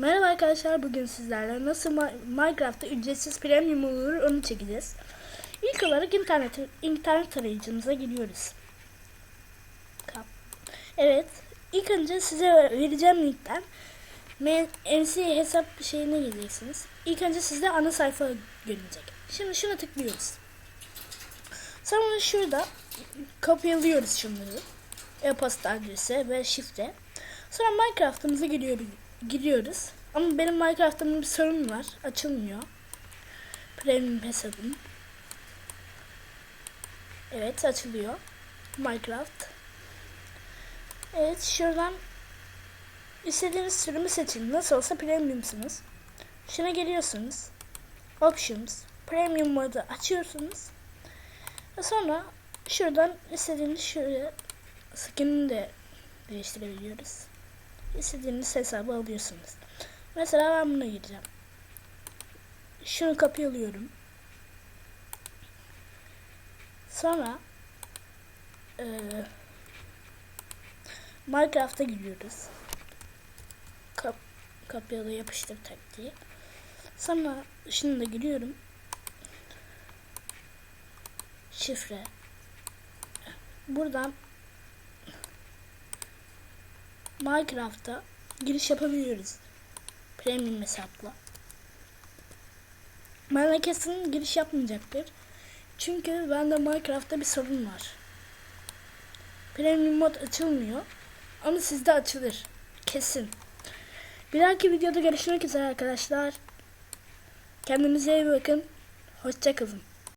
Merhaba arkadaşlar bugün sizlerle nasıl Minecraft'ta ücretsiz premium olur onu çekeceğiz. İlk olarak internet internet arayıcımıza giriyoruz. Evet, ilk önce size vereceğim linkten MC hesap şeyine gireceksiniz. İlk önce sizde ana sayfa görünecek. Şimdi şuna tıklıyoruz. Sonra şurada kopyalıyoruz şunları. E-posta adresi ve şifre. Sonra Minecraft'ımıza giriyoruz. Giriyoruz. Ama benim Minecraft'ımda bir sorun var. Açılmıyor. Premium hesabım. Evet açılıyor. Minecraft. Evet şuradan istediğiniz sürümü seçin. Nasıl olsa premiumsunuz. Şuna geliyorsunuz. Options. Premium modu açıyorsunuz. Ve sonra şuradan istediğiniz şöyle skinini de değiştirebiliyoruz. İstediğiniz hesabı alıyorsunuz. Mesela ben buna gireceğim. Şunu kopyalıyorum. Sonra eee Minecraft'a giriyoruz. Kap kopyala yapıştır taktiği. Sonra şunu da giriyorum. Şifre. Buradan Minecraft'a giriş yapabiliyoruz. Premium hesapla. Bana kesin giriş yapmayacaktır. Çünkü bende Minecraft'ta bir sorun var. Premium mod açılmıyor. Ama sizde açılır. Kesin. Bir dahaki videoda görüşmek üzere arkadaşlar. Kendinize iyi bakın. Hoşçakalın.